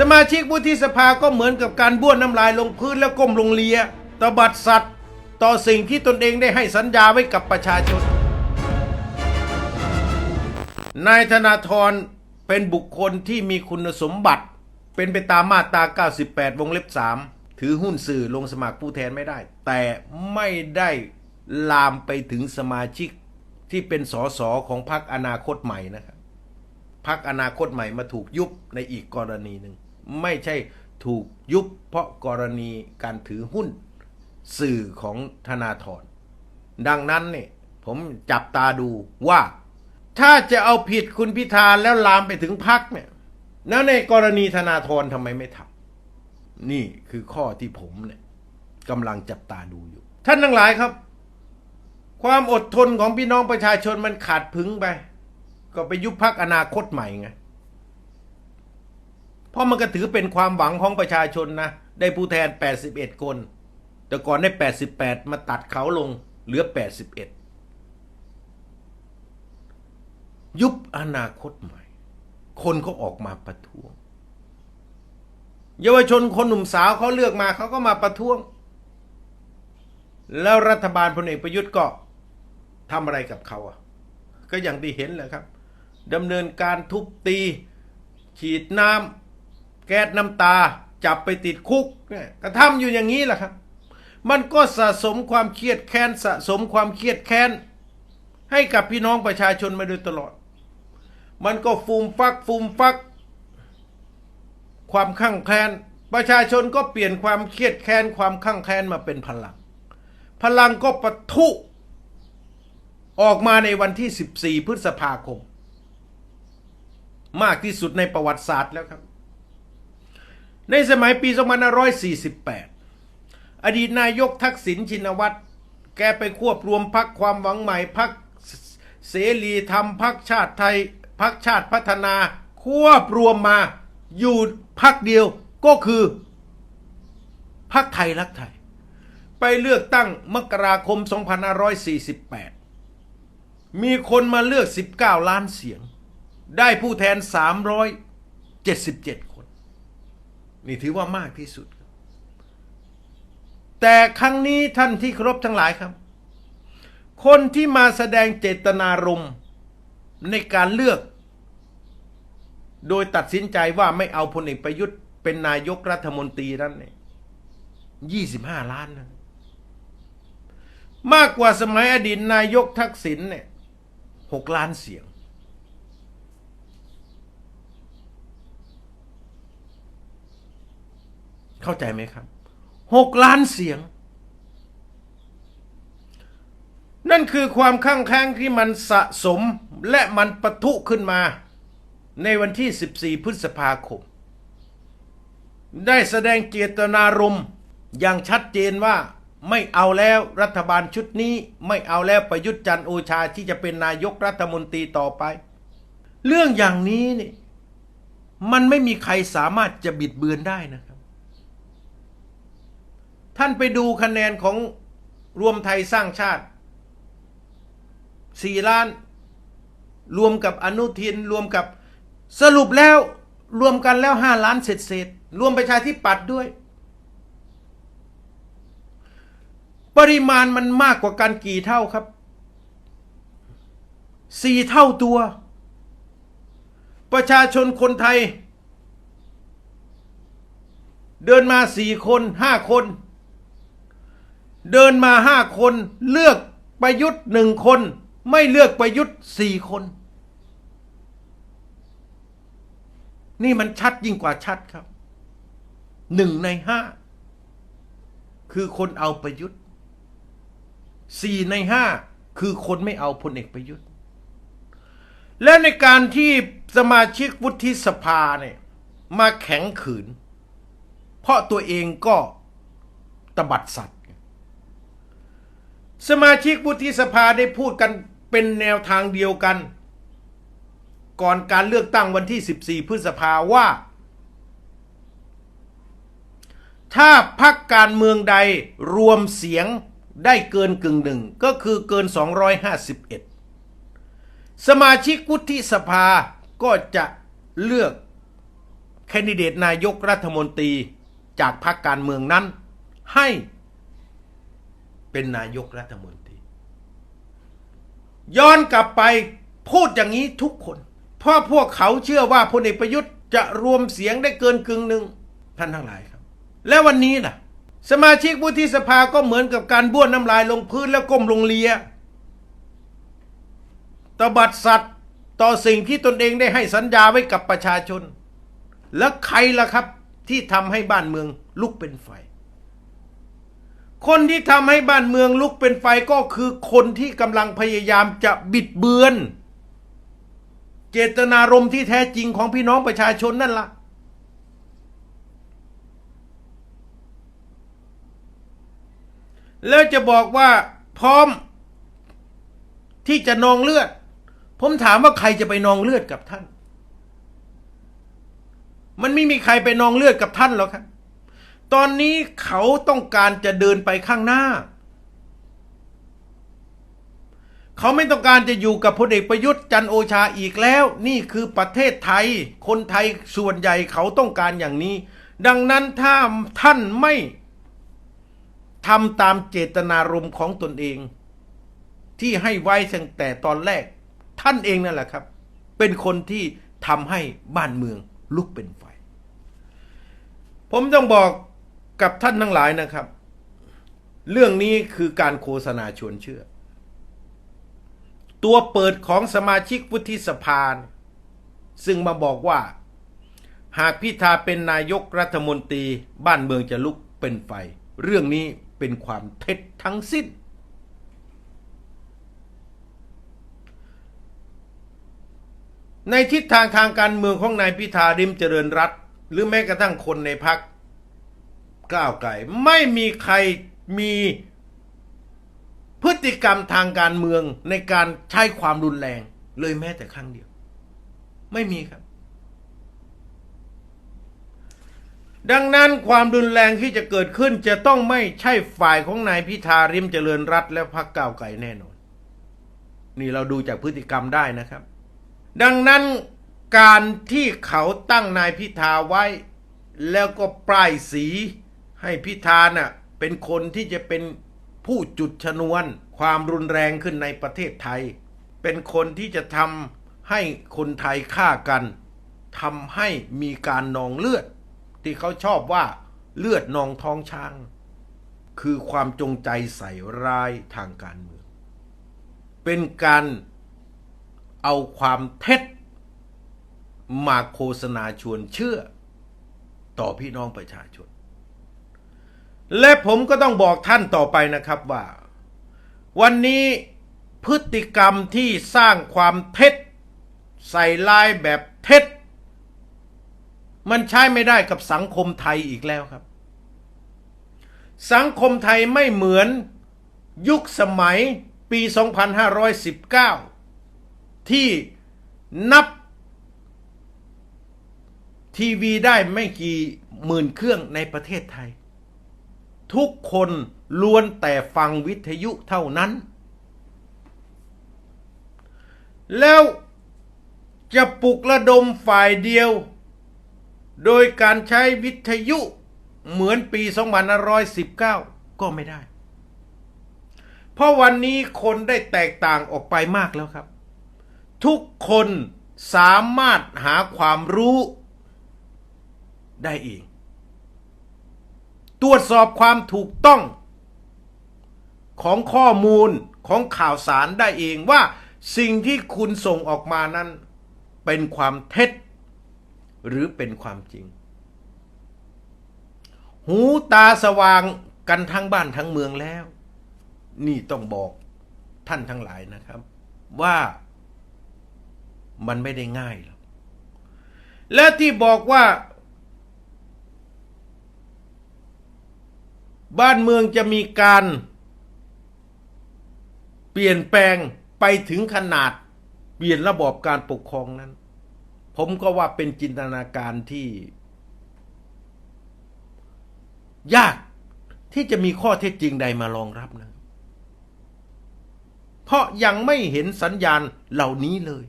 สมาชิกวุฒิสภาก็เหมือนกับการบ้วนน้ำลายลงพื้นแล้วก้มลงเลียตบัดสัตว์ ต่อสิ่งที่ตนเองได้ให้สัญญาไว้กับประชาชน นายธนาธรเป็นบุคคลที่มีคุณสมบัติ เป็นไปตามมาตรา 98 วงเล็บ 3 ถือหุ้นสื่อลงสมัครผู้แทนไม่ได้ แต่ไม่ได้ลามไปถึงสมาชิกที่เป็นสสของพรรคอนาคตใหม่นะครับพักอนาคตใหม่มาถูกยุบในอีกกรณีหนึ่ง ไม่ใช่ถูกยุบเพราะกรณีการถือหุ้นสื่อของธนาธรดังนั้นเนี่ยผมจับตาดูว่า ถ้าจะเอาผิดคุณพิธาแล้วลามไปถึงพักเนี่ยแล้วในกรณีธนาธรทำไมไม่ทำนี่คือข้อที่ผมเนี่ยกำลังจับตาดูอยู่ ท่านทั้งหลายครับ ความอดทนของพี่น้องประชาชนมันขาดพึงไป ก็ไปยุบพักอนาคตใหม่ไง เพราะมันก็ถือเป็นความหวังของประชาชนนะ ได้ผู้แทน 81 คน แต่ก่อนได้ 88 มาตัดเขาลงเหลือ 81 ยุบอนาคตใหม่ คนก็ออกมาประท้วง เยาวชนคนหนุ่มสาวเขาเลือกมาเขาก็มาประท้วง แล้วรัฐบาลพลเอกประยุทธ์ก็ทำอะไรกับเขาอะ ก็อย่างที่เห็นแหละครับดำเนินการทุบตี ฉีดน้ำ แก๊สน้ำตาจับไปติดคุกเนี่ยก็ทำอยู่อย่างนี้แหละครับ มันก็สะสมความเครียดแค้นสะสมความเครียดแค้น ให้กับพี่น้องประชาชนมาโดยตลอด มันก็ฟูมฟักฟูมฟัก ความข้างแคลนประชาชนก็เปลี่ยนความเครียดแค้นความข้างแคลนมาเป็นพลัง พลังก็ปะทุออกมาในวันที่ 14 พฤษภาคม มากที่สุดในประวัติศาสตร์แล้วครับ ในสมัยปี 2548 อดีตนายกทักษิณชินวัตร แกไปควบรวมพักความหวังใหม่พักเสรีธรรมพักชาติไทยพักชาติพัฒนา ควบรวมมาอยู่พักเดียวก็คือพักไทยรักไทย ไปเลือกตั้งมกราคม 2548 มีคนมาเลือก 19 ล้านเสียง ได้ผู้แทน 377คน นี่ถือว่ามากที่สุด แต่ครั้งนี้ท่านที่เคารพทั้งหลายครับ คนที่มาแสดงเจตนารมณ์ในการเลือก โดยตัดสินใจว่าไม่เอาพลเอกประยุทธ์เป็นนายกรัฐมนตรีนั้นเนี่ยยี่สิบห้าล้านนะมากกว่าสมัยอดีตนายกทักษิณเนี่ยหกล้านเสียง เข้าใจไหมครับหกล้านเสียง นั่นคือความข้างแข้งที่มันสะสมและมันปะทุขึ้นมา ในวันที่ 14 พฤษภาคม ได้แสดงเจตนารมณ์อย่างชัดเจนว่าไม่เอาแล้วรัฐบาลชุดนี้ไม่เอาแล้วประยุทธ์จันโอชาที่จะเป็นนายกรัฐมนตรีต่อไป เรื่องอย่างนี้นี่มันไม่มีใครสามารถจะบิดเบือนได้นะครับ ท่านไปดูคะแนนของรวมไทยสร้างชาติสี่ล้าน รวมกับอนุทินรวมกับสรุปแล้วรวมกันแล้วห้าล้านเศษเศษๆรวมประชาธิปัตย์ด้วย ปริมาณมันมากกว่ากันกี่เท่าครับสี่เท่าตัว ประชาชนคนไทย เดินมาสี่คนห้าคน เดินมาห้าคนเลือกประยุทธ์หนึ่งคน ไม่เลือกประยุทธ์สี่คน นี่มันชัดยิ่งกว่าชัดครับหนึ่งในห้าคือคนเอาประยุทธ์สี่ในห้าคือคนไม่เอาพลเอกประยุทธ์ และในการที่สมาชิกวุฒิสภาเนี่ยมาแข็งขืน เพราะตัวเองก็ตบัดสัตว สมาชิกวุฒิสภาได้พูดกันเป็นแนวทางเดียวกัน ก่อนการเลือกตั้งวันที่ 14 พฤษภาว่า ถ้าพักการเมืองใดรวมเสียงได้เกินกึ่งหนึ่งก็คือเกิน 251 สมาชิกวุฒิสภาก็จะเลือกแคนดิเดตนายกรัฐมนตรีจากพรรคการเมืองนั้น ให้ เป็นนายกรัฐมนตรี ย้อนกลับไปพูดอย่างนี้ทุกคน เพราะพวกเขาเชื่อว่าพลเอกประยุทธ์จะรวมเสียงได้เกินกึ่งหนึ่งท่านทั้งหลายครับ และวันนี้ล่ะ สมาชิกวุฒิสภาก็เหมือนกับการบ้วนน้ำลายลงพื้นแล้วก้มลงเลียตบัดสัตว์ต่อสิ่งที่ตนเองได้ให้สัญญาไว้กับประชาชน แล้วใครล่ะครับที่ทำให้บ้านเมืองลุกเป็นไฟ คนที่ทำให้บ้านเมืองลุกเป็นไฟก็คือคนที่กำลังพยายามจะบิดเบือน เจตนารมณ์ที่แท้จริงของพี่น้องประชาชนนั่นล่ะ แล้วจะบอกว่าพร้อมที่จะนองเลือด ผมถามว่าใครจะไปนองเลือดกับท่าน มันไม่มีใครไปนองเลือดกับท่านหรอกครับ ตอนนี้เขาต้องการจะเดินไปข้างหน้า เขาไม่ต้องการจะอยู่กับพลเอกประยุทธ์จันโอชาอีกแล้ว นี่คือประเทศไทย คนไทยส่วนใหญ่เขาต้องการอย่างนี้ ดังนั้นถ้าท่านไม่ทำตามเจตนารมณ์ของตนเอง ที่ให้ไว้ตั้งแต่ตอนแรก ท่านเองนั่นแหละครับ เป็นคนที่ทำให้บ้านเมืองลุกเป็นไฟ ผมต้องบอก กับท่านทั้งหลายนะครับ เรื่องนี้คือการโฆษณาชวนเชื่อ ตัวเปิดของสมาชิกวุฒิสภาซึ่งมาบอกว่า หากพิธาเป็นนายกรัฐมนตรีบ้านเมืองจะลุกเป็นไฟ เรื่องนี้เป็นความเท็จทั้งสิ้น ในทิศทางทางการเมืองของนายพิธาริมเจริญรัตหรือแม้กระทั่งคนในพัก ก้าวไกลไม่มีใครมีพฤติกรรมทางการเมืองในการใช้ความรุนแรง เลยแม้แต่ครั้งเดียว ไม่มีครับ ดังนั้นความรุนแรงที่จะเกิดขึ้นจะต้องไม่ใช่ฝ่ายของนายพิธาริมเจริญรัตและพรรคก้าวไกลแน่นอน นี่เราดูจากพฤติกรรมได้นะครับ ดังนั้นการที่เขาตั้งนายพิธาไว้ แล้วก็ป้ายสี ให้พิธาน่ะเป็นคนที่จะเป็นผู้จุดชนวนความรุนแรงขึ้นในประเทศไทย เป็นคนที่จะทำให้คนไทยฆ่ากันทำให้มีการนองเลือด ที่เขาชอบว่าเลือดนองท้องช้าง คือความจงใจใส่ร้ายทางการเมือง เป็นการเอาความเท็จ มาโฆษณาชวนเชื่อ ต่อพี่น้องประชาชน และผมก็ต้องบอกท่านต่อไปนะครับว่า วันนี้พฤติกรรมที่สร้างความเท็จ ใส่ลายแบบเท็จ มันใช้ไม่ได้กับสังคมไทยอีกแล้วครับ สังคมไทยไม่เหมือนยุคสมัยปี 2519 ที่นับทีวีได้ไม่กี่หมื่นเครื่องในประเทศไทย ทุกคนล้วนแต่ฟังวิทยุเท่านั้น แล้วจะปลุกระดมฝ่ายเดียว โดยการใช้วิทยุเหมือนปี 2519 ก็ไม่ได้ เพราะวันนี้คนได้แตกต่างออกไปมากแล้วครับ ทุกคนสามารถหาความรู้ได้เอง ตรวจสอบความถูกต้อง ของข้อมูลของข่าวสารได้เองว่า สิ่งที่คุณส่งออกมานั้น เป็นความเท็จ หรือเป็นความจริง หูตาสว่างกันทั้งบ้านทั้งเมืองแล้ว นี่ต้องบอกท่านทั้งหลายนะครับ ว่ามันไม่ได้ง่ายหรอกและที่บอกว่า บ้านเมืองจะมีการ เปลี่ยนแปลงไปถึงขนาด เปลี่ยนระบอบการปกครองนั้น ผมก็ว่าเป็นจินตนาการที่ ยากที่จะมีข้อเท็จจริงใดมารองรับนะ เพราะยังไม่เห็นสัญญาณเหล่านี้เลย